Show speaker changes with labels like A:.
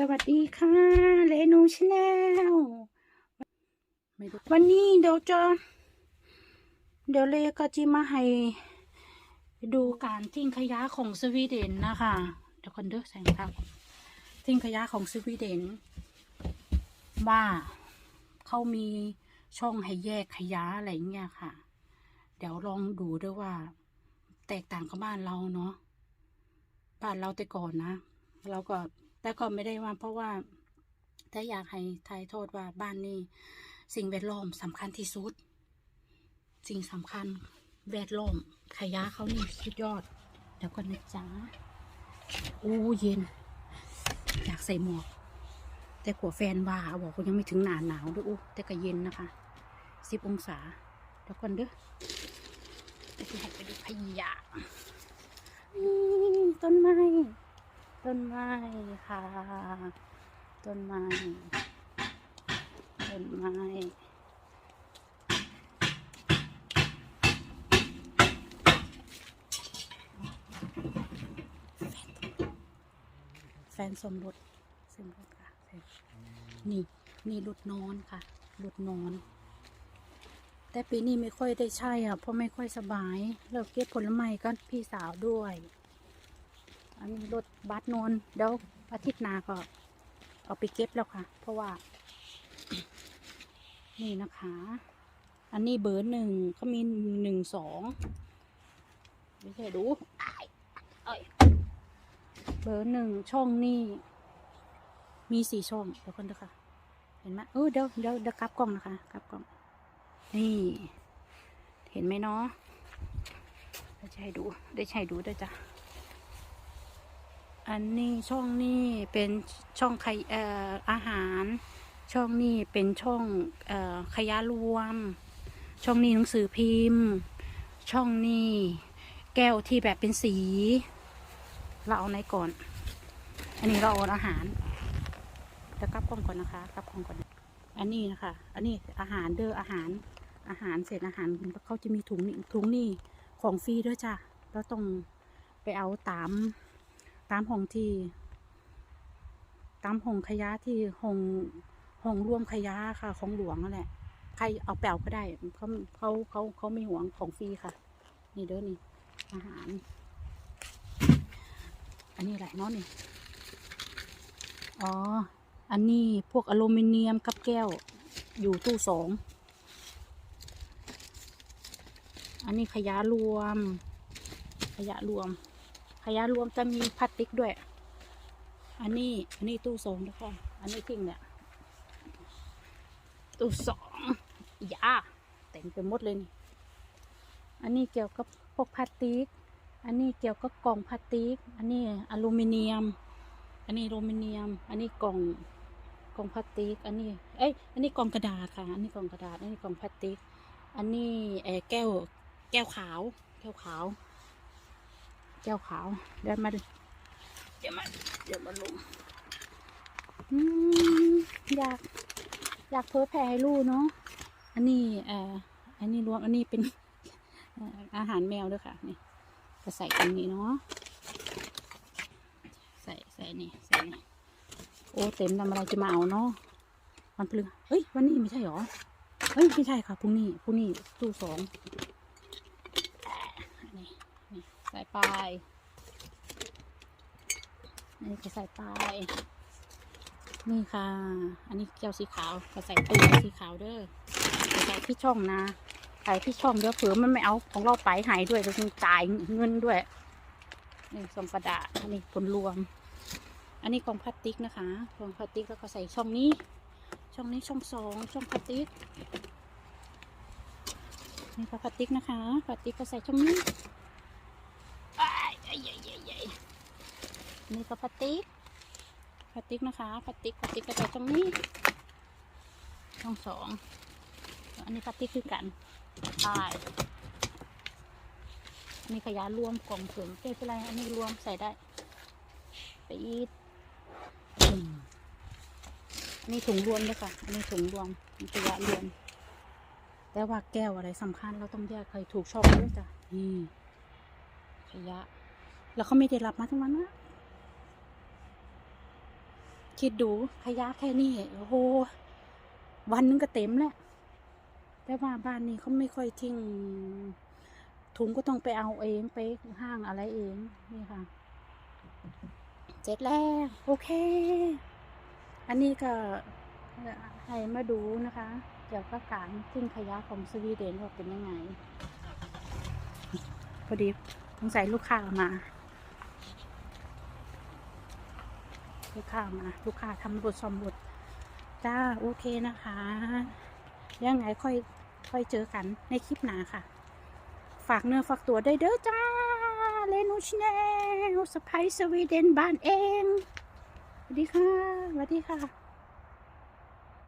A: สวัสดีค่ะเรนูชาแนลวันนี้เดี๋ยวจะเดี๋ยวเลก็จะมาให้ ดูการทิ้งขยะของสวีเดนนะคะเดี๋ยวคนเด้อแสงครับทิ้งขยะของสวีเดน ว่าเขามีช่องให้แยกขยะอะไรเงี้ยค่ะ เดี๋ยวลองดูด้วยว่า แตกต่างกับบ้านเราเนาะบ้านเราแต่ก่อนนะ เราก็ แต่ก็ไม่ได้ว่าเพราะว่าถ้าอยากให้ทายโทษว่าบ้านนี้สิ่งแวดล้อมสำคัญที่สุด สิ่งสำคัญแวดล้อมขยะเขานี่สุดยอด เดี๋ยวก่อนนะจ๊ะโอ้เย็น อยากใส่หมวก แต่ขัวแฟนว่าบอกว่ายังไม่ถึงหนาหนาวด้วยโอ้แต่ก็เย็นนะคะสิบองศาเดี๋ยวก่อนเด้อเดี๋ยวจะให้ไปดูขยะมีต้นไม้ ต้นไม้ค่ะ ต้นไม้ ต้นไม้แฟนสมรสสมรสค่ะนนี่นี่รุดนอนค่ะรุดนอน แต่ปีนี้ไม่ค่อยได้ใช่อะเพราะไม่ค่อยสบาย เราเก็บผลไม้กันพี่สาวด้วย อันนี้รถบัสนอนเดี๋ยวอาทิตย์หน้าก็ เอาไปเก็บแล้วค่ะ เพราะว่า นี่นะคะ อันนี้เบอร์หนึ่งเขามีหนึ่งสองไม่ใช่ดูอ้ายเอ้ยเบอร์หนึ่งช่องนี่มีสี่ช่องเดี๋ยวคนเดียวค่ะ เห็นไหมเออเดี๋ยวเดี๋ยวเดี๋ยวกลับกล้องนะคะกลับกล้อง นี่ เห็นไหมเนาะเดี๋ยวจะให้ดูได้ใช้ดูด้วยจ้ะ อันนี้ช่องนี้เป็นช่องไข่เอ่ออาหาร ช่องนี้เป็นช่องเอ่อขยะรวม ช่องนี้หนังสือพิมพ์ ช่องนี้แก้วที่แบบเป็นสี เราเอาไหนก่อน อันนี้เราเอาอาหารจะกลับกล้องก่อนนะคะกลับกล้องก่อน อันนี้นะคะ อันนี้อาหารเด้ออาหาร อาหารเศษอาหารเขาจะมีถุงนี่ถุงนี่ของฟรีด้วยจ้ะเราต้องไปเอาตาม ตามห้องที่ ตามห้องขยะที่ห้องห้องรวมขยะค่ะ ของหลวงนั่นแหละ ใครเอาแปลก็ได้เขาเขาเขาเขาไม่หวงของฟรีค่ะ นี่เด้อนี่ อาหาร อันนี้อะไรเนาะนี่ อ๋อ อันนี้พวกอลูมิเนียมกับแก้ว อยู่ตู้สอง อันนี้ขยะรวม ขยะรวม ยะรวมจะมีพลาสติกด้วย อันนี้ อันนี้ตู้สองนะคะอันนี้ทิ้งเนี่ย ตู้สองยาเต็มไปหมดเลยนี่ อันนี้เกี่ยวกับพวกพลาสติก อันนี้เกี่ยวกับกล่องพลาสติก อันนี้อลูมิเนียม อันนี้อลูมิเนียม อันนี้กล่องกล่องพลาสติก อันนี้ เอ้ย อันนี้กล่องกระดาษค่ะ อันนี้กล่องกระดาษ อันนี้กล่องพลาสติก อันนี้แก้ว แก้วขาว แก้วขาว แก้วขาวเดี๋ยวมาดูเดี๋ยวมาเดี๋ยวมาลงอืมอยาก อยากเพ้อแผ่ให้ลูกเนาะอันนี้เอ่ออันนี้รวมอันนี้เป็นเอ่ออาหารแมวด้วยค่ะนี่ก็ใส่ตรงนี้เนาะใส่ใส่นี่ใส่นี่โอ้เต็มทำอะไรจะมาเอาเนาะวันพฤหัสเฮ้ยวันนี้ไม่ใช่หรอเฮ้ยไม่ใช่ค่ะพรุ่งนี้พรุ่งนี้ตู้สองนี่นี่ ใส่ไปนี่ก็ใส่ไปนี่ค่ะ อันนี้แก้วสีขาวก็ใส่ตู้สีขาวเด้อใส่ที่ช่องนะใส่ที่ช่องเดี๋ยวเผื่อมันไม่เอาของเราไปหายด้วยเราต้องจ่ายเงินด้วยนี่ส่งกระดาษอันนี้ผลรวม อันนี้กล่องพลาสติกนะคะกล่องพลาสติกแล้วก็ใส่ช่องนี้ ช่องนี้ช่องสองช่องพลาสติกนี่ก็พลาสติกนะคะพลาสติกก็ใส่ช่องนี้อ้ายใหญ่ใหญ่ใหญ่ใหญ่ นี่ก็พลาสติกพลาสติกนะคะพลาสติกพลาสติกก็ใส่ช่องนี้ช่องสองอันนี้พลาสติกคือกันใช่อันนี้ขยะรวมกล่องถึงเกเป็นไรอันนี้รวมใส่ได้ ไปอีกอันนี้ถุงรวมด้วยค่ะ อันนี้ถุงรวมมีขยะรวม แต่ว่าแก้วอะไรสำคัญเราต้องแยกใครถูกชอบด้วยจ้ะนี่ขยะ แล้วเขาไม่ได้รับมาทั้งวันนะ คิดดูขยะแค่นี้โอ้โหวันนึงก็เต็มแล้วแต่ว่าบ้านนี้เขาไม่ค่อยทิ้งถุงก็ต้องไปเอาเองไปห้างอะไรเองนี่ค่ะเสร็จแล้วโอเค อันนี้ก็ให้มาดูนะคะเกี่ยวกับการทิ้งขยะของสวีเดนว่าเป็นยังไง พอดีสงสัยลูกค้ามา ลูกค้ามา ลูกค้าทำบทสมบทจ้าโอเคนะคะยังไงค่อยค่อยเจอกันในคลิปหน้าค่ะ ฝากเนื้อฝากตัวได้เด้อจ้าเลนูชแนลสไปสวีเดนบ้านเอง สวัสดีค่ะ สวัสดีค่ะ